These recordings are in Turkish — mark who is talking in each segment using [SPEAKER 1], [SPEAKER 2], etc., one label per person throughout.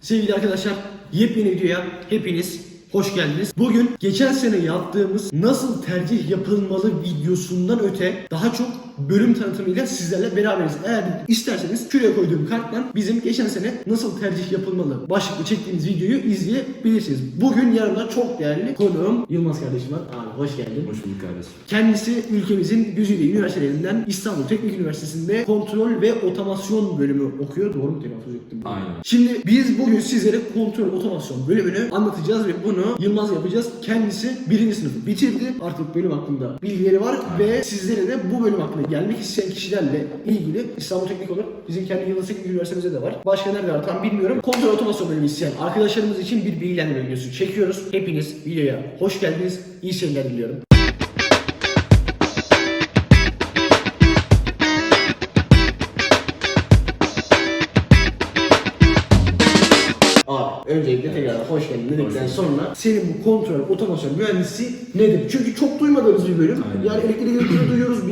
[SPEAKER 1] Sevgili arkadaşlar, yepyeni videoya hepiniz hoş geldiniz. Bugün geçen sene yaptığımız nasıl tercih yapılmalı videosundan öte daha çok bölüm tanıtımıyla sizlerle beraberiz. Eğer isterseniz şuraya koyduğum karttan bizim geçen sene nasıl tercih yapılmalı başlıklı çektiğimiz videoyu izleyebilirsiniz. Bugün yanımda çok değerli konuğum Yılmaz kardeşim var. Abi hoş geldin.
[SPEAKER 2] Hoş bulduk kardeşim.
[SPEAKER 1] Kendisi ülkemizin güzide üniversitelerinden İstanbul Teknik Üniversitesi'nde kontrol ve otomasyon bölümü okuyor. Doğru mu telaffuz ettim?
[SPEAKER 2] Aynen.
[SPEAKER 1] Şimdi biz bugün sizlere kontrol otomasyon bölümünü anlatacağız ve bunu Yılmaz yapacağız. Kendisi birinci sınıfı bitirdi. Artık bölüm hakkında bilgileri var ve sizlere de bu bölüm hakkında gelmek isteyen kişilerle ilgili İstanbul Teknik olur. Bizim kendi Yıldız Teknik Üniversitemizde de var. Başka nerede var tam bilmiyorum. Kontrol otomasyon bölümü isteyen arkadaşlarımız için bir bilgilendirme videosu çekiyoruz. Hepiniz videoya hoş geldiniz. İyi seyirler diliyorum. Öncelikle tekrar hoş geldin dedikten sonra senin bu kontrol otomasyon mühendisi nedir? Çünkü çok duymadığımız bir bölüm. Yani elektrik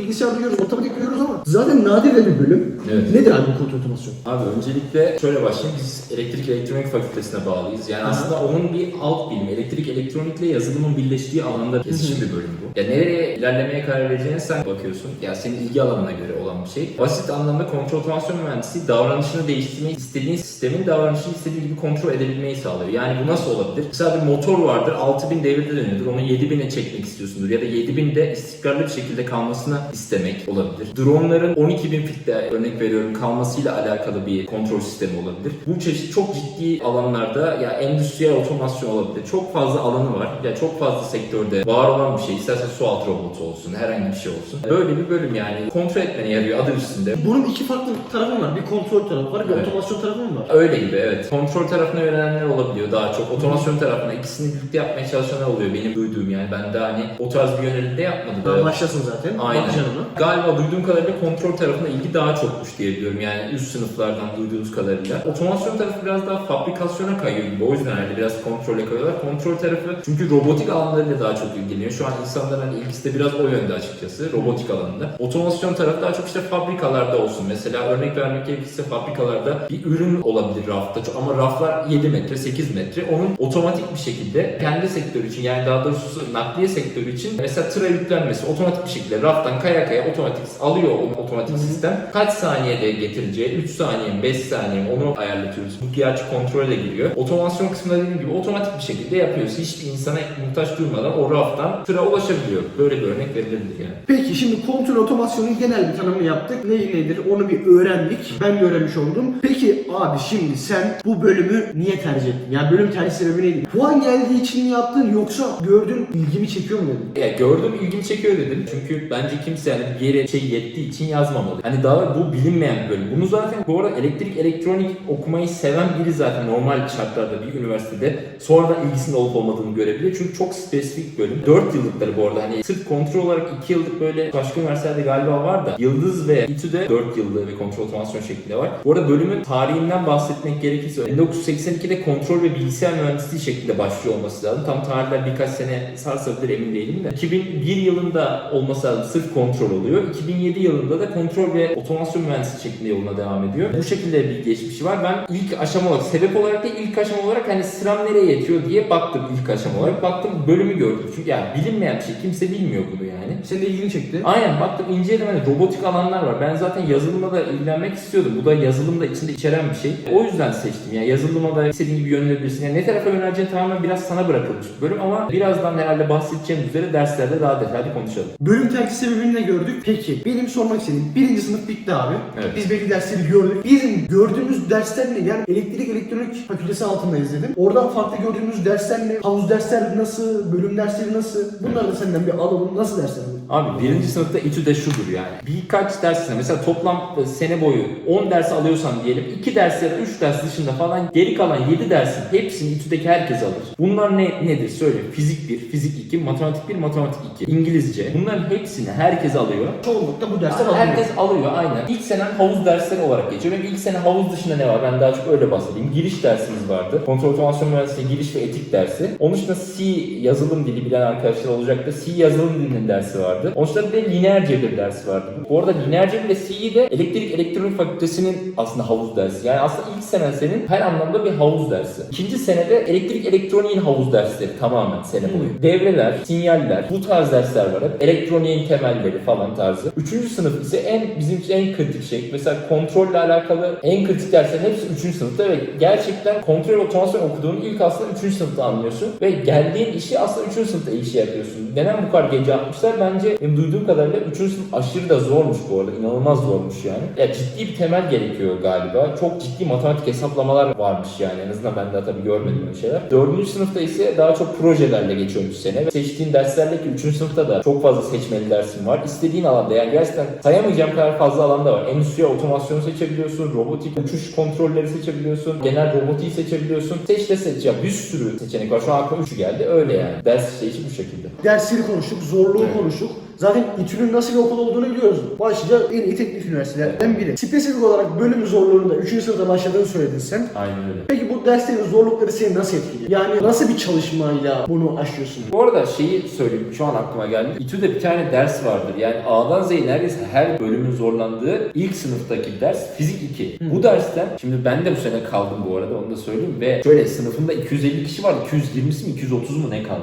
[SPEAKER 1] elektriği duyuyoruz, bilgisayar duyuyoruz, matematik duyuyoruz ama zaten nadir de bir bölüm.
[SPEAKER 2] Evet.
[SPEAKER 1] Nedir abi bu kontrol otomasyon?
[SPEAKER 2] Abi öncelikle şöyle başlayayım. Biz elektrik elektronik fakültesine bağlıyız. Yani
[SPEAKER 1] Aha.
[SPEAKER 2] aslında onun bir alt bilimi. Elektrik elektronikle yazılımın birleştiği alanda kesişim bir bölüm bu. Ya nereye ilerlemeye karar vereceğine sen bakıyorsun. Ya senin ilgi alanına göre olan bir şey. Basit anlamda kontrol otomasyon mühendisi davranışını değiştirmeyi istediğin sistemin davranışını istediğin gibi kontrol edebilmeyi sağlıyor. Yani bu nasıl olabilir? Mesela bir motor vardır 6000 devirde dönüyordur. Onu 7000'e çekmek istiyorsundur. Ya da 7000'de istikrarlı bir şekilde kalmasını istemek olabilir. Dronların 12000 fitte örnek veriyorum kalmasıyla alakalı bir kontrol sistemi olabilir. Bu çeşit çok ciddi alanlarda ya endüstriyel otomasyon olabilir. Çok fazla alanı var. Ya çok fazla sektörde var olan bir şey. İstersen su altı robotu olsun, herhangi bir şey olsun. Böyle bir bölüm yani. Kontrol etmene yarıyor adı üstünde.
[SPEAKER 1] Bunun iki farklı tarafı var. Bir kontrol tarafı var, bir
[SPEAKER 2] Evet.
[SPEAKER 1] otomasyon tarafı mı var?
[SPEAKER 2] Öyle gibi evet. Kontrol tarafına yönelenler olabiliyor daha çok. Otomasyon tarafına ikisini birlikte yapmaya çalışanlar oluyor. Benim duyduğum yani. Ben de hani o tarz bir yönelimde yapmadım.
[SPEAKER 1] Daha başlasın zaten.
[SPEAKER 2] Aynen.
[SPEAKER 1] Bakacaksın ona.
[SPEAKER 2] Galiba duyduğum kadarıyla kontrol tarafına ilgi daha çokmuş diye biliyorum. Yani üst sınıflardan duyduğunuz kadarıyla. Otomasyon tarafı biraz daha fabrikasyona kayıyor gibi. O yüzden herhalde biraz kontrole kayıyorlar. Kontrol tarafı çünkü robotik alanlarıyla daha çok ilgileniyor. Şu an insanların hani ilgisi de biraz o yönde açıkçası. Robotik alanında. Otomasyon tarafı daha çok işte fabrikalarda olsun. Mesela örnek vermek gerekirse fabrikalarda bir ürün olabilir rafta. Ama raflar 7 metre, 8 metre. Onun otomatik bir şekilde kendi sektörü için yani daha doğrusu nakliye sektörü için mesela tıra yüklenmesi otomatik bir şekilde raftan kaya kaya otomatik alıyor o otomatik sistem. Kaç saniyede getireceği 3 saniye mi 5 saniye mi onu ayarlatıyoruz. Bu gerçi kontrole giriyor. Otomasyon kısmında dediğim gibi otomatik bir şekilde yapıyoruz. Hiçbir insana muhtaç durmadan o raftan tıra ulaşabiliyor. Böyle bir örnek verilebilir yani.
[SPEAKER 1] Peki şimdi kontrol otomasyonun genel bir tanımını yaptık. Ne nedir onu bir öğrendik. Ben de öğrenmiş oldum. Peki abi şimdi sen bu bölümü niye tercih ettin? Yani bölüm tercih sebebi neydi? Puan geldiği için mi yaptın yoksa gördün ilgimi çekiyor mu dedin?
[SPEAKER 2] Ya gördüm ilgimi çekiyor dedim. Çünkü bence kimse yani bir yere şey yettiği için yazmamalı. Hani daha bu bilinmeyen bir bölüm. Bunu zaten bu arada elektrik elektronik okumayı seven biri zaten normal şartlarda bir üniversitede sonradan ilgisinin olup olmadığını görebilir. Çünkü çok spesifik bölüm. 4 yıllıkları bu arada hani sırf kontrol olarak 2 yıllık böyle başka üniversitelerde galiba var da Yıldız ve İTÜ'de 4 yıllığı ve kontrol otomasyon şeklinde var. Bu arada bölümün tarihinden bahsetmek gerekirse 1982'de kontrol ve bilgisayar mühendisliği şeklinde başlıyor olması lazım. Tam tarihler birkaç sene sarsabilir emin değilim de. 2001 yılında olması lazım sırf kontrol oluyor. 2007 yılında da kontrol ve otomasyon mühendisliği şeklinde yoluna devam ediyor. Bu şekilde bir geçmişi var. Ben ilk aşama olarak, sebep olarak da ilk aşama olarak hani sıram nereye yetiyor diye baktım ilk aşama olarak. Baktım bölümü gördüm. Çünkü yani bilinmeyen bir şey. Kimse bilmiyor bunu yani.
[SPEAKER 1] Senin de ilgini çekti.
[SPEAKER 2] Aynen baktım inceledim hani robotik alanlar var. Ben zaten yazılımla da ilgilenmek istiyordum. Bu da yazılımda içinde içeren bir şey. O yüzden seçtim. Yani yazılıma da istediğin gibi yönelebilirsin. Yani ne tarafa yöneleceğin tamamen biraz sana bırakılmış bir bölüm ama birazdan herhalde bahsedeceğim üzere derslerde daha detaylı konuşalım.
[SPEAKER 1] Bölüm tercih sebebini de gördük. Peki benim sormak istediğim birinci sınıf bitti abi.
[SPEAKER 2] Evet.
[SPEAKER 1] Biz belli dersleri gördük. Bizim gördüğümüz dersler ne? Yani elektrik elektronik fakültesi altındayız dedim. Oradan farklı gördüğümüz dersler ne? Havuz dersler nasıl? Bölüm dersleri nasıl? Bunları da senden bir alalım. Nasıl dersler bu?
[SPEAKER 2] Abi birinci sınıfta İTÜ'de şudur yani. Birkaç ders mesela toplam sene boyu 10 ders alıyorsan diyelim 2 ders ya da 3 ders dışında falan geri kalan 7 dersin hepsini İTÜ'deki herkes alır. Bunlar ne nedir söyle. Fizik 1, fizik 2, matematik 1, matematik 2, İngilizce. Bunların hepsini herkes alıyor.
[SPEAKER 1] Çoğunlukla bu dersler alınıyor.
[SPEAKER 2] Herkes alıyor aynen. İlk senen havuz dersleri olarak geçiyor. Benim ilk sene havuz dışında ne var? Ben daha çok öyle bahsedeyim. Giriş dersimiz vardı. Kontrol otomasyon mühendisliği giriş ve etik dersi. Onun dışında C yazılım dili bilen arkadaşlar olacaktı. C yazılım dilinin dersi vardı. Onun dışında bir de lineer cebir dersi vardı. Bu arada lineer cebir ve C'yi de elektrik elektronik fakültesinin aslında havuz dersi. Yani aslında ilk senen senin her anlamda bir havuz havuz dersi. İkinci senede elektrik elektroniğin havuz dersleri tamamen sene boyu. Devreler, sinyaller, bu tarz dersler var hep. Elektroniğin temelleri falan tarzı. Üçüncü sınıf ise en bizim için en kritik şey. Mesela kontrolle alakalı en kritik derslerin hepsi üçüncü sınıfta ve gerçekten kontrol ve otomasyon okuduğunu ilk aslında üçüncü sınıfta anlıyorsun. Ve geldiğin işi aslında üçüncü sınıfta işi yapıyorsun. Neden bu kadar gece atmışlar? Bence benim duyduğum kadarıyla üçüncü sınıf aşırı da zormuş bu arada. İnanılmaz zormuş yani. Ya ciddi bir temel gerekiyor galiba. Çok ciddi matematik hesaplamalar varmış yani. En azından ben daha tabii görmedim öyle şeyler. Dördüncü sınıfta ise daha çok projelerle geçiyormuş sene. Ve seçtiğin derslerdeki üçüncü sınıfta da çok fazla seçmeli dersin var. İstediğin alanda yani gerçekten sayamayacağım kadar fazla alanda var. Endüstriyel otomasyon seçebiliyorsun, robotik uçuş kontrolleri seçebiliyorsun, genel robotiği seçebiliyorsun. Seç de seç ya bir sürü seçenek var. Şu an aklıma üçü geldi. Öyle yani. Ders işleyişi bu şekilde.
[SPEAKER 1] Dersleri konuştuk, zorluğu
[SPEAKER 2] Evet.
[SPEAKER 1] konuştuk. Zaten İTÜ'nün nasıl bir okul olduğunu biliyoruz. Başlıca en iyi teknik üniversitelerden biri. Spesifik olarak bölüm zorluğunu da 3. sınıfta başladığını söyledin sen.
[SPEAKER 2] Aynen öyle.
[SPEAKER 1] Peki bu derslerin zorlukları seni nasıl etkiliyor? Yani nasıl bir çalışmayla bunu aşıyorsun?
[SPEAKER 2] Bu arada şeyi söyleyeyim şu an aklıma geldi. İTÜ'de bir tane ders vardır. Yani A'dan Z'ye neredeyse her bölümün zorlandığı ilk sınıftaki ders fizik 2. Bu dersten şimdi ben de bu sene kaldım bu arada onu da söyleyeyim ve şöyle sınıfımda 250 kişi vardı. 220'si mi 230 mu ne kaldı?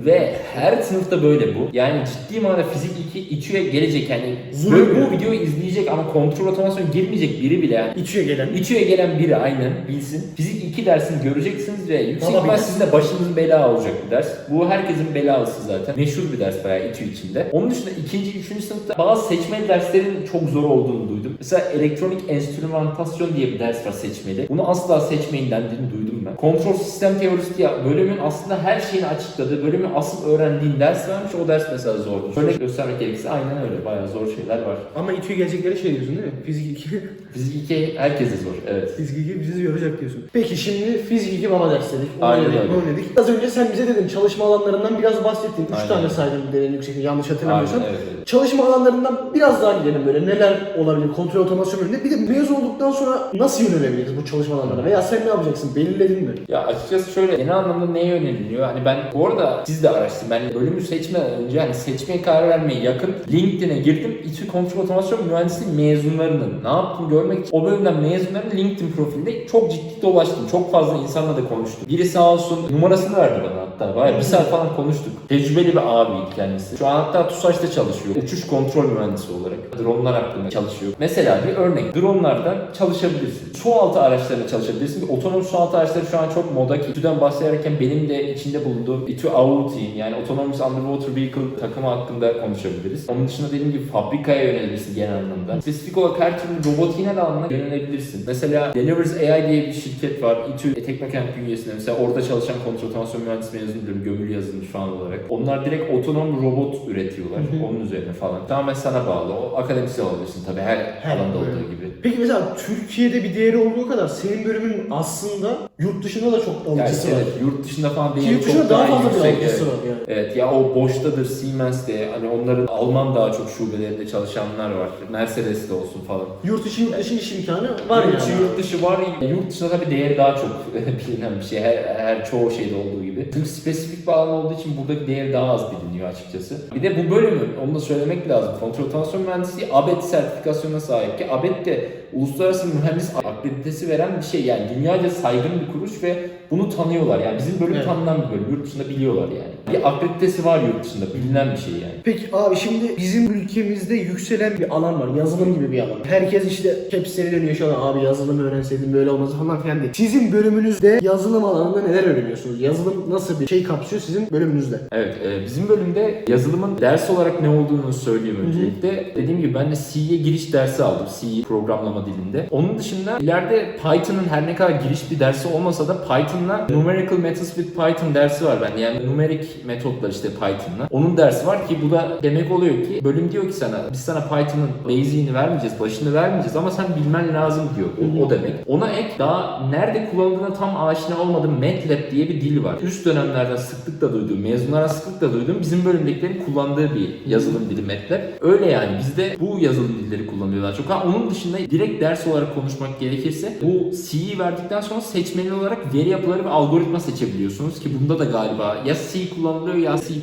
[SPEAKER 1] %90
[SPEAKER 2] Ve her sınıfta böyle bu. Yani ciddi manada fizik 2 İTÜ'ye gelecek yani böyle bu videoyu izleyecek ama kontrol otomasyon girmeyecek biri bile yani
[SPEAKER 1] İTÜ'ye gelen.
[SPEAKER 2] İTÜ'ye gelen biri aynen bilsin. Fizik 2 dersini göreceksiniz ve yüksek
[SPEAKER 1] Valla
[SPEAKER 2] ihtimal sizin de başınızın bela olacak bir ders. Bu herkesin belası zaten. Meşhur bir ders bayağı İTÜ içinde. Onun dışında ikinci, üçüncü sınıfta bazı seçmeli derslerin çok zor olduğunu duydum. Mesela elektronik enstrümantasyon diye bir ders var seçmeli. Bunu asla seçmeyin dendiğini duydum ben. Kontrol sistem teorisi diye bölümün aslında her şeyini açıkladığı, bölümün asıl öğrendiğin ders varmış. O ders mesela zordu. Şöyle göstermek gerekirse aynen öyle. Bayağı zor şeyler var.
[SPEAKER 1] Ama İTÜ'ye gelecekleri şey diyorsun değil mi? Fizik 2.
[SPEAKER 2] Fizik 2 herkese zor. Evet.
[SPEAKER 1] Fizik 2 bizi yoracak diyorsun. Peki şimdi fizik 2 baba ders dedik. Onu
[SPEAKER 2] Aynen
[SPEAKER 1] dedik,
[SPEAKER 2] öyle.
[SPEAKER 1] bunu dedik. Az önce sen bize dedin çalışma alanlarından biraz bahsettin. 3
[SPEAKER 2] Aynen
[SPEAKER 1] tane
[SPEAKER 2] öyle.
[SPEAKER 1] saydın derin yüksek yanlış hatırlamıyorsam.
[SPEAKER 2] Aynen, evet, evet.
[SPEAKER 1] Çalışma alanlarından biraz daha gidelim böyle neler olabilir kontrol otomasyon bölümünde. Bir de mezun olduktan sonra nasıl yönelebiliriz bu çalışma alanlarına veya sen ne yapacaksın belirledin mi?
[SPEAKER 2] Ya açıkçası şöyle genel anlamda neye yöneliliyor? Hani ben bu arada siz de araştırın. Ben bölümü seçmeden önce hani seçmeye karar vermeye yakın LinkedIn'e girdim. İTÜ Kontrol Otomasyon Mühendisliği mezunlarının ne yaptığını görmek için o bölümden mezunların LinkedIn profilinde çok ciddi dolaştım. Çok fazla insanla da konuştum. Biri sağ olsun numarasını verdi bana hatta. Bayağı bir saat falan konuştuk. Tecrübeli bir abiydi kendisi. Şu an hatta TUSAŞ'ta çalışıyor. Uçuş kontrol mühendisi olarak. Dronlar hakkında çalışıyor. Mesela bir örnek. Dronlardan çalışabilirsin. Su altı araçlarında çalışabilirsin. Otonom su altı araçları şu an çok moda ki. İTÜ'den bahsederken benim de içinde bulunduğum İTÜ AUTI yani Autonomous Underwater Vehicle takımı hakkında konuşabiliriz. Onun dışında dediğim gibi fabrikaya yönelebilirsin genel anlamda. Spesifik olarak her türlü robotiğine alanına yönelebilirsin. Mesela Delivers AI diye bir şirket var. İTÜ Teknokent bünyesinde. Mesela orada çalışan kontrol otomasyon mühendisi mezunudur. Gömülü yazılım şu an olarak. Onlar direkt otonom robot üretiyorlar. Onun üzerine falan. Tamamen sana bağlı. O akademisyen olabilirsin tabii her,
[SPEAKER 1] Her
[SPEAKER 2] alanda olduğu gibi.
[SPEAKER 1] Peki mesela Türkiye'de bir değeri olduğu kadar senin bölümün aslında yurt dışında da çok
[SPEAKER 2] Yani
[SPEAKER 1] alıcısı
[SPEAKER 2] evet,
[SPEAKER 1] var.
[SPEAKER 2] yurt dışında falan değeri
[SPEAKER 1] yurt
[SPEAKER 2] çok
[SPEAKER 1] dışında daha fazla bir
[SPEAKER 2] yüksek,
[SPEAKER 1] alıcısı
[SPEAKER 2] evet.
[SPEAKER 1] var yani.
[SPEAKER 2] Evet ya o Bosch'tadır, Siemens'te hani onların Alman daha çok şubelerinde çalışanlar var. Mercedes'te olsun falan.
[SPEAKER 1] Yurt içi yurt dışı iş imkanı var
[SPEAKER 2] yurt
[SPEAKER 1] yani.
[SPEAKER 2] yurt dışı var. Yurt dışında tabii değeri daha çok bilinen bir şey. Her, her çoğu şeyde olduğu gibi. Çünkü spesifik bir alan olduğu için buradaki değeri daha az biliniyor açıkçası. Bir de bu bölümü onu da söylemek lazım. Kontrol otomasyon mühendisliği ABET sertifikasyonuna sahip ki ABET de uluslararası mühendis akreditesi veren bir şey. Yani dünyaca saygın bir kuruş ve bunu tanıyorlar. Yani bizim bölüm
[SPEAKER 1] Evet.
[SPEAKER 2] tanınan bir bölüm. Yurt dışında biliyorlar yani. Bir akreditesi var yurt dışında. Bilinen bir şey yani.
[SPEAKER 1] Peki abi şimdi bizim ülkemizde yükselen bir alan var. Yazılım gibi bir alan. Herkes işte hepsini dönüyor şu an abi yazılım öğrenseydim böyle olmaz falan filan diye. Sizin bölümünüzde yazılım alanında neler öğreniyorsunuz? Yazılım nasıl bir şey kapsıyor sizin bölümünüzde?
[SPEAKER 2] Evet, e, bizim bölümde yazılımın ders olarak ne olduğunu söyleyeyim öncelikle. Dediğim gibi ben de C'ye giriş dersi aldım. C programlama dilinde. Onun dışında ileride Python'ın her ne kadar giriş bir dersi olmasa da Python'la Numerical Methods with Python dersi var bende. Yani numerik metotlar işte Python'la. Onun dersi var ki bu da demek oluyor ki bölüm diyor ki sana biz sana Python'ın basic'ini vermeyeceğiz, başını vermeyeceğiz ama sen bilmen lazım diyor. O, o demek. Ona ek daha nerede kullanıldığına tam aşina olmadığım MATLAB diye bir dil var. Üst dönemlerden sıklıkla duyduğum, mezunlara sıklıkla duyduğum bizim bölümdekilerin kullandığı bir yazılım dili MATLAB. Öyle yani bizde bu yazılım dilleri kullanıyorlar çok. Ha, onun dışında Direkt ders olarak konuşmak gerekirse bu C'yi verdikten sonra seçmeli olarak veri yapıları ve algoritma seçebiliyorsunuz ki bunda da galiba ya C kullanılıyor ya C++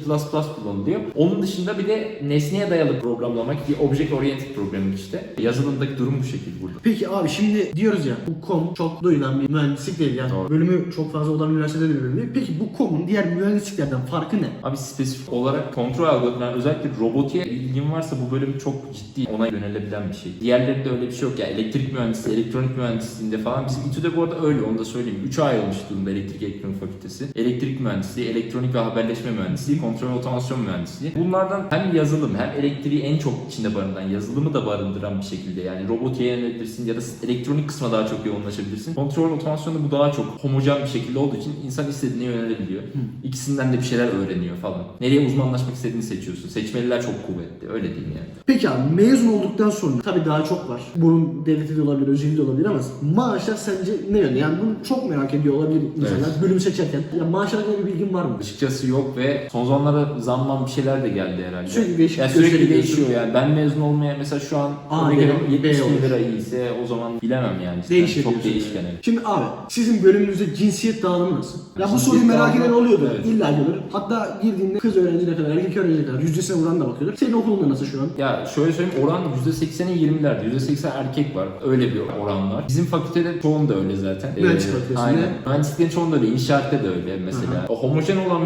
[SPEAKER 2] kullanılıyor. Onun dışında bir de nesneye dayalı programlamak bir object oriented programming işte. Yazılımdaki durum bu şekilde burada.
[SPEAKER 1] Peki abi şimdi diyoruz ya bu kom çok duyulan bir mühendislik değil yani.
[SPEAKER 2] Doğru.
[SPEAKER 1] Bölümü çok fazla olan üniversitede de bir bölüm değil. Peki bu komun diğer mühendisliklerden farkı ne?
[SPEAKER 2] Abi spesifik olarak kontrol algoritmaları özellikle robotiğe ilgin varsa bu bölüm çok ciddi ona yönelebilen bir şey. Diğerlerinde öyle bir şey yok ya. Elektrik mühendisliği, elektronik mühendisliğinde falan bizim İTÜ'de bu arada öyle onu da söyleyeyim. 3'e ayrılmış durumda elektrik elektronik fakültesi. Elektrik mühendisliği, elektronik ve haberleşme mühendisliği, kontrol otomasyon mühendisliği. Bunlardan hem yazılım hem elektriği en çok içinde barındıran, yazılımı da barındıran bir şekilde yani robotiğe yönelebilirsin ya da elektronik kısma daha çok yoğunlaşabilirsin. Kontrol otomasyonda bu daha çok homojen bir şekilde olduğu için insan istediğine yönelebiliyor. İkisinden de bir şeyler öğreniyor falan. Nereye uzmanlaşmak istediğini seçiyorsun. Seçmeliler çok kuvvetli. Öyle diyeyim yani.
[SPEAKER 1] Peki abi mezun olduktan sonra tabii daha çok var. Bunun devleti de olabilir, özeli de olabilir ama maaşlar sence ne yönde? Yani bunu çok merak ediyor olabilir insanlar bölüm seçerken. Ya maaşla ilgili bir bilgin var mı?
[SPEAKER 2] Açıkçası yok ve son zamanlarda zammam bir şeyler de geldi herhalde.
[SPEAKER 1] Sürekli değişik
[SPEAKER 2] yani sürekli değişiyor yani. Ben mezun olmaya mesela şu an
[SPEAKER 1] A
[SPEAKER 2] örnek
[SPEAKER 1] değil,
[SPEAKER 2] veriyorum,
[SPEAKER 1] B
[SPEAKER 2] 70 bin lira iyiyse o zaman bilemem yani. İşte
[SPEAKER 1] Değişir
[SPEAKER 2] Çok
[SPEAKER 1] diyorsun
[SPEAKER 2] değişken.
[SPEAKER 1] yani. Şimdi abi sizin bölümünüzde cinsiyet dağılımı nasıl? Ya bu soruyu merak eden oluyordu.
[SPEAKER 2] Evet.
[SPEAKER 1] İlla görür. Hatta girdiğinde kız öğrenci ne kadar, erkek öğrenci ne kadar, yüzdesine vuran da bakıyordur. Senin okulunda nasıl şu an?
[SPEAKER 2] Ya şöyle söyleyeyim oran %80'i 20'lerde. %80 erkek var. Öyle bir oran var. Bizim fakültede çoğunda öyle zaten.
[SPEAKER 1] Mühendislik
[SPEAKER 2] Ee,
[SPEAKER 1] fakültesinde.
[SPEAKER 2] Aynen. Mühendisliklerin çoğunda öyle. İnşaatta da öyle mesela. O homojen olan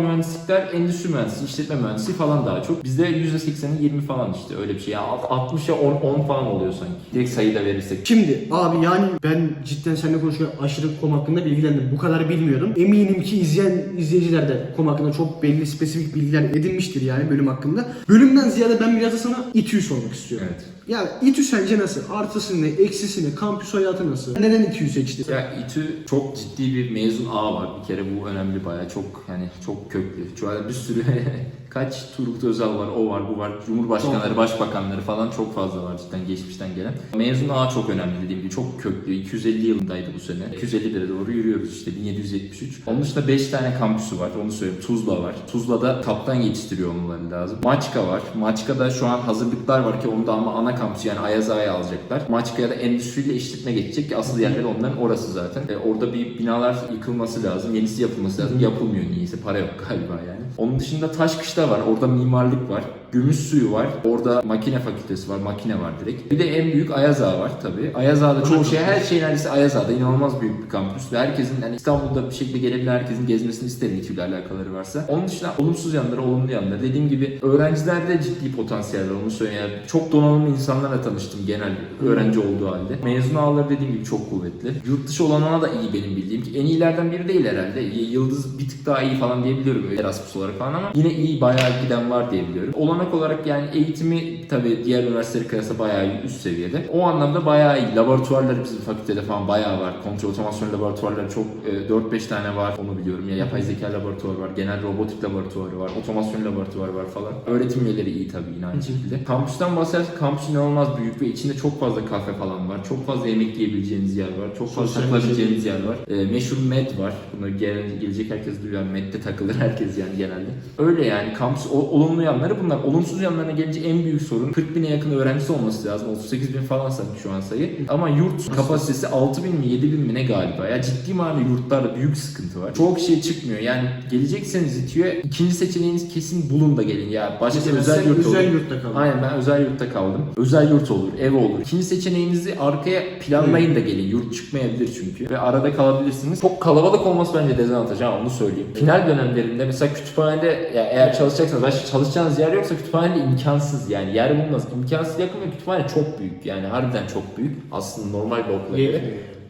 [SPEAKER 2] mühendislikler endüstri mühendisliği, işletme mühendisliği falan daha çok. Bizde %80'i 20 falan işte öyle bir şey. Yani 60'a 10, 10 falan oluyor sanki. Direkt sayı da verirsek.
[SPEAKER 1] Şimdi abi yani ben cidden seninle konuşurken aşırı kom hakkında bilgilendim. Bu kadar bilmiyordum. Eminim ki izleyen izleyiciler de kom hakkında çok belli spesifik bilgiler edinmiştir yani bölüm hakkında. Bölümden ziyade ben biraz da sana İTÜ'yü sormak istiyorum.
[SPEAKER 2] Evet.
[SPEAKER 1] Yani İTÜ sence nasıl? Artısı ne? Eksisi ne? Kampüs hayatı nasıl? Neden İTÜ'yü seçtin?
[SPEAKER 2] Ya İTÜ çok ciddi bir mezun ağı var. Bir kere bu önemli bayağı. Çok yani çok köklü. Şu bir sürü kaç Turgut Özal var, o var, bu var. Cumhurbaşkanları, başbakanları falan çok fazla var cidden geçmişten gelen. Mezun ağı çok önemli dediğim gibi. Çok köklü. 250 yılındaydı bu sene. 250'lere doğru yürüyoruz işte 1773. Onun dışında 5 tane kampüsü var. Onu söyleyeyim. Tuzla var. Tuzla'da kaptan yetiştiriyor olmaları lazım. Maçka var. Maçka'da şu an hazırlıklar var ki onu da ama ana kampüsü yani Ayaz Ağa'ya alacaklar. Maçka'ya da endüstriyle işletme geçecek ki asıl yerleri onların orası zaten. E, orada bir binalar yıkılması lazım. Yenisi yapılması lazım. Yapılmıyor niyeyse. Para yok galiba yani. Onun dışında Taşkışla var. Orada mimarlık var. Gümüş suyu var. Orada makine fakültesi var. Makine var direkt. Bir de en büyük Ayaz Ağa var tabii. Ayaz Ağa'da çoğu şey her şey neredeyse Ayaz Ağa'da. inanılmaz büyük bir kampüs ve herkesin yani İstanbul'da bir şekilde gelebilen herkesin gezmesini isterim İTÜ ile alakaları varsa. Onun dışında olumsuz yanları, olumlu yanları. Dediğim gibi öğrencilerde ciddi potansiyel var onu söyleyeyim. Yani çok donanımlı insanlarla tanıştım genel öğrenci olduğu halde. Mezun ağları dediğim gibi çok kuvvetli. Yurt dışı olanına da iyi benim bildiğim ki en iyilerden biri değil herhalde. Yıldız bir tık daha iyi falan diyebiliyorum Erasmus olarak falan ama yine iyi bayağı giden var diyebiliyorum. Olanak olarak yani eğitimi tabii diğer üniversitelere kıyasla bayağı üst seviyede. O anlamda bayağı iyi. Laboratuvarları bizim fakültede falan bayağı var. Kontrol otomasyon laboratuvarları çok e, 4-5 tane var onu biliyorum. Ya yapay zeka laboratuvarı var, genel robotik laboratuvarı var, otomasyon laboratuvarı var falan. Öğretim üyeleri iyi tabii yine aynı şekilde. Kampüsten bahsedersek kampüs inanılmaz büyük ve içinde çok fazla kafe falan var. Çok fazla yemek yiyebileceğiniz yer var. Çok fazla takılabileceğiniz yer var. E, meşhur med var. Bunu gelen, gelecek herkes duyuyor. Med'de takılır herkes yani genelde. Öyle yani kampüs o- olumlu yanları bunlar. Olumsuz yanlarına gelince en büyük sorun 40 bine yakın öğrencisi olması lazım. 38 bin falan sanki şu an sayı. Ama yurt kapasitesi 6 bin mi 7 bin mi ne galiba. Ya ciddi manada yurtlarda büyük sıkıntı var. Çok şey çıkmıyor. Yani gelecekseniz İTÜ'ye ikinci seçeneğiniz kesin bulun da gelin. Ya başka
[SPEAKER 1] Mesela
[SPEAKER 2] özel yurt
[SPEAKER 1] özel
[SPEAKER 2] olur.
[SPEAKER 1] yurtta kaldın.
[SPEAKER 2] Aynen ben özel yurtta kaldım. Özel yurt olur, ev olur. İkinci seçeneğinizi arkaya planlayın da gelin. Yurt çıkmayabilir çünkü. Ve arada kalabilirsiniz. Çok kalabalık olması bence dezavantaj ama onu söyleyeyim. Final dönemlerinde mesela kütüphanede ya eğer çalışacaksanız başka çalışacağınız yer yoksa kütüphanede imkansız yani yer bulmaz. İmkansız yakın ve kütüphane çok büyük yani harbiden çok büyük. Aslında normal bir okula göre.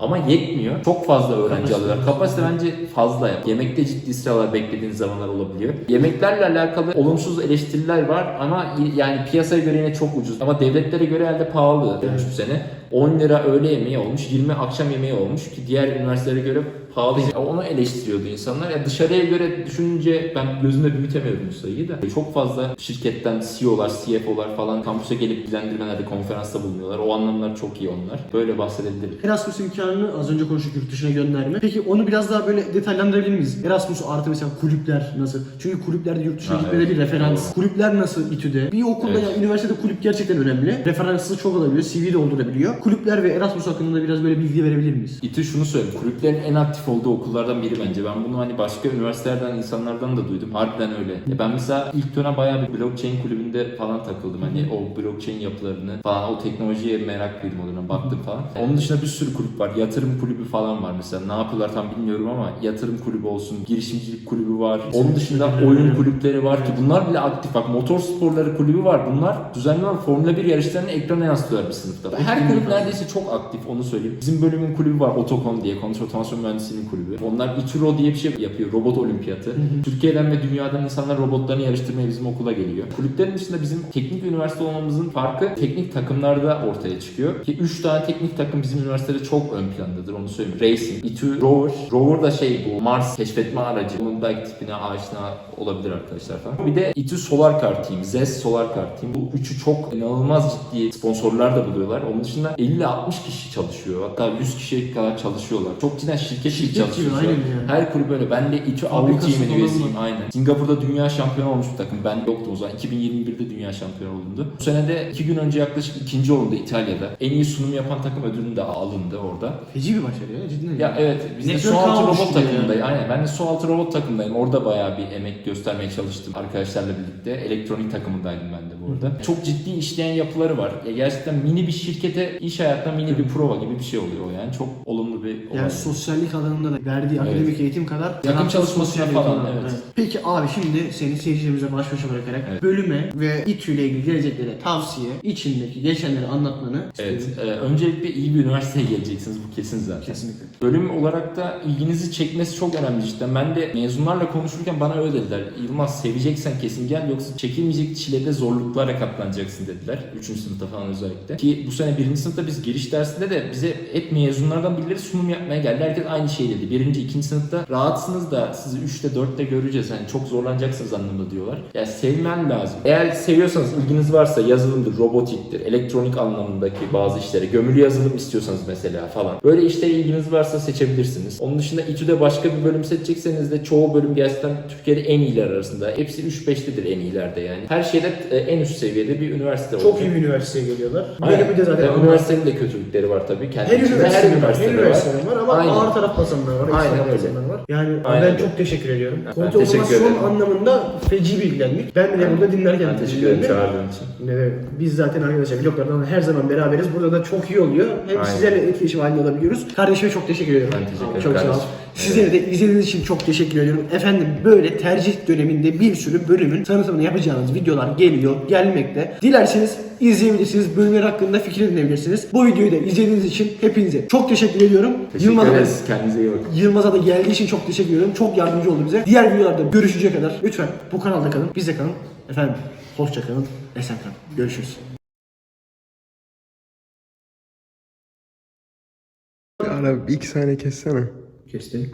[SPEAKER 2] Ama yetmiyor. Çok fazla öğrenci alıyorlar. Kapasite bence fazla. Yemekte ciddi sıralar beklediğiniz zamanlar olabiliyor. Yemeklerle alakalı olumsuz eleştiriler var ama yani piyasaya göre yine çok ucuz. Ama devletlere göre herhalde pahalı olmuş bu sene. 10 lira öğle yemeği olmuş, 20 akşam yemeği olmuş ki diğer üniversitelere göre pahalı. Onu eleştiriyordu insanlar. Ya dışarıya göre düşününce ben gözümde büyütemiyordum bu sayıyı da. Çok fazla şirketten CEO'lar, CFO'lar falan kampüse gelip bilgilendirmelerde, konferansta bulunuyorlar. O anlamlar çok iyi onlar. Böyle bahsedebilirim.
[SPEAKER 1] Erasmus imkanını az önce konuştuk yurt dışına gönderme. Peki onu biraz daha böyle detaylandırabilir miyiz? Erasmus artı mesela kulüpler nasıl? Çünkü kulüplerde yurt dışına
[SPEAKER 2] Ha,
[SPEAKER 1] gitmede
[SPEAKER 2] evet.
[SPEAKER 1] bir referans. Kulüpler nasıl İTÜ'de? Bir okulda
[SPEAKER 2] Evet.
[SPEAKER 1] ya üniversitede kulüp gerçekten önemli. Referansı çok olabiliyor, CV doldurabiliyor. Kulüpler ve Erasmus hakkında da biraz böyle bilgi verebilir miyiz?
[SPEAKER 2] İTÜ şunu söyleyeyim. Kulüplerin en aktif olduğu okullardan biri bence. Ben bunu hani başka üniversitelerden, insanlardan da duydum. Harbiden öyle. Ya ben mesela ilk dönem bayağı bir blockchain kulübünde falan takıldım. Hani o blockchain yapılarını falan, o teknolojiye meraklıydım o dönem. Baktım falan. Onun dışında bir sürü kulüp var. Yatırım kulübü falan var mesela. Ne yapıyorlar tam bilmiyorum ama yatırım kulübü olsun, girişimcilik kulübü var. Onun dışında oyun kulüpleri var ki bunlar bile aktif. Bak motor sporları kulübü var. Bunlar düzenli olarak Formula 1 yarışlarını ekrana yansıtıyorlar bir sınıfta. Her kulüp neredeyse çok aktif onu söyleyeyim. Bizim bölümün kulübü var Otokon diye kontrol otomasyon mühendisliğinin kulübü. Onlar İTÜRO diye bir şey yapıyor. Robot olimpiyatı. Türkiye'den ve dünyadan insanlar robotlarını yarıştırmaya bizim okula geliyor. Kulüplerin dışında bizim teknik üniversite olmamızın farkı teknik takımlarda ortaya çıkıyor. Ki 3 tane teknik takım bizim üniversitede çok ön plandadır onu söyleyeyim. Racing, İTÜ, Rover. Rover da şey bu Mars keşfetme aracı. Bunun belki tipine aşina olabilir arkadaşlar falan. Bir de İTÜ Solar Car Team, ZES Solar Car Team. Bu üçü çok inanılmaz ciddi sponsorlar da buluyorlar. Onun dışında 50-60 kişi çalışıyor. Hatta 100 kişiye kadar çalışıyorlar. Çok cidden şirket gibi, çalışıyor.
[SPEAKER 1] aynen yani.
[SPEAKER 2] Her kulüp öyle. Ben de İTÜ Avrupa Team'in üyesiyim aynen. Singapur'da dünya şampiyonu olmuş bir takım. Ben yoktum o zaman. 2021'de dünya şampiyonu olundu. Bu sene de 2 gün önce yaklaşık ikinci olundu İtalya'da. En iyi sunum yapan takım ödülünü de alındı orada.
[SPEAKER 1] Feci bir başarı ya cidden.
[SPEAKER 2] Ya evet biz de
[SPEAKER 1] Network
[SPEAKER 2] su altı robot takımındayım. Aynen ben de su altı robot takımındayım. Orada bayağı bir emek göstermeye çalıştım arkadaşlarla birlikte. Elektronik takımındaydım ben de bu arada. Çok ciddi işleyen yapıları var. Ya gerçekten mini bir şirkete iş hayatında mini bir prova gibi bir şey oluyor yani. Çok olumlu bir olay.
[SPEAKER 1] Yani sosyallik alanında da verdiği akademik eğitim kadar
[SPEAKER 2] Takım çalışmasına falan,
[SPEAKER 1] eğitim var.
[SPEAKER 2] evet.
[SPEAKER 1] Peki abi şimdi seni seyircilerimize baş başa bırakarak
[SPEAKER 2] Evet.
[SPEAKER 1] bölüme ve İTÜ ile ilgili geleceklere tavsiye, içindeki geçenleri anlatmanı
[SPEAKER 2] Evet, e, öncelikle iyi bir üniversiteye geleceksiniz bu kesin zaten.
[SPEAKER 1] Kesinlikle.
[SPEAKER 2] Bölüm olarak da ilginizi çekmesi çok önemli cidden. Ben de mezunlarla konuşurken bana öyle dediler. Yılmaz seveceksen kesin gel yoksa çekilmeyecek çilede zorluklara katlanacaksın dediler. Üçüncü sınıfta falan özellikle. Ki bu sene birinci sınıfta biz giriş dersinde de bize hep mezunlardan birileri sunum yapmaya geldi. Herkes aynı şey dedi. Birinci, ikinci sınıfta rahatsınız da sizi üçte, dörtte göreceğiz. Yani çok zorlanacaksınız anlamında diyorlar. Yani sevmen lazım. Eğer seviyorsanız, ilginiz varsa yazılımdır, robotiktir, elektronik anlamındaki bazı işlere, gömülü yazılım istiyorsanız mesela falan. Böyle işlere ilginiz varsa seçebilirsiniz. Onun dışında İTÜ'de başka bir bölüm seçecekseniz de çoğu bölüm gerçekten Türkiye'de en iyiler arasında. Hepsi 3-5'lidir en iyilerde yani. Her şeyde e, en üst seviyede bir üniversite
[SPEAKER 1] Çok
[SPEAKER 2] olacak.
[SPEAKER 1] iyi bir üniversiteye geliyorlar.
[SPEAKER 2] Aynen.
[SPEAKER 1] Bölümü de zaten
[SPEAKER 2] Yani üniversitenin de kötülükleri var tabii. Kendi
[SPEAKER 1] her
[SPEAKER 2] içinde
[SPEAKER 1] üniversitede, her
[SPEAKER 2] üniversitede
[SPEAKER 1] üniversitede var ama
[SPEAKER 2] Aynen.
[SPEAKER 1] ağır taraf basanlar var,
[SPEAKER 2] Aynen öyle.
[SPEAKER 1] var. Yani
[SPEAKER 2] Aynen
[SPEAKER 1] ben çok teşekkür ediyorum.
[SPEAKER 2] Ben
[SPEAKER 1] Kontrol
[SPEAKER 2] teşekkür ederim.
[SPEAKER 1] anlamında feci bilgilendik. Ben bile burada dinlerken
[SPEAKER 2] Ben teşekkür ederim
[SPEAKER 1] bilgilendim.
[SPEAKER 2] çağırdığın için.
[SPEAKER 1] Demek? Biz zaten arkadaşlar vloglardan her zaman beraberiz. Burada da çok iyi oluyor. Hem
[SPEAKER 2] Aynen.
[SPEAKER 1] sizlerle etkileşim halinde olabiliyoruz. Kardeşime çok teşekkür ediyorum.
[SPEAKER 2] Ben teşekkür ederim
[SPEAKER 1] Çok sağ ol.
[SPEAKER 2] kardeşim.
[SPEAKER 1] Sizlere de izlediğiniz için çok teşekkür ediyorum. Efendim böyle tercih döneminde bir sürü bölümün tanıtımını yapacağınız videolar geliyor, gelmekte. Dilerseniz izleyebilirsiniz. Bölümler hakkında fikir edinebilirsiniz. Bu videoyu da izlediğiniz için hepinize çok teşekkür ediyorum.
[SPEAKER 2] Teşekkür
[SPEAKER 1] Yılmaz'a da
[SPEAKER 2] ederiz. Kendinize iyi bakın.
[SPEAKER 1] Yılmaz'a da geldiği için çok teşekkür ediyorum. Çok yardımcı oldu bize. Diğer videolarda görüşünceye kadar lütfen bu kanalda kalın, bizde kalın. Efendim hoşça kalın, esen kalın. Görüşürüz.
[SPEAKER 3] Ara bir iki saniye kessene.
[SPEAKER 1] Kirsty.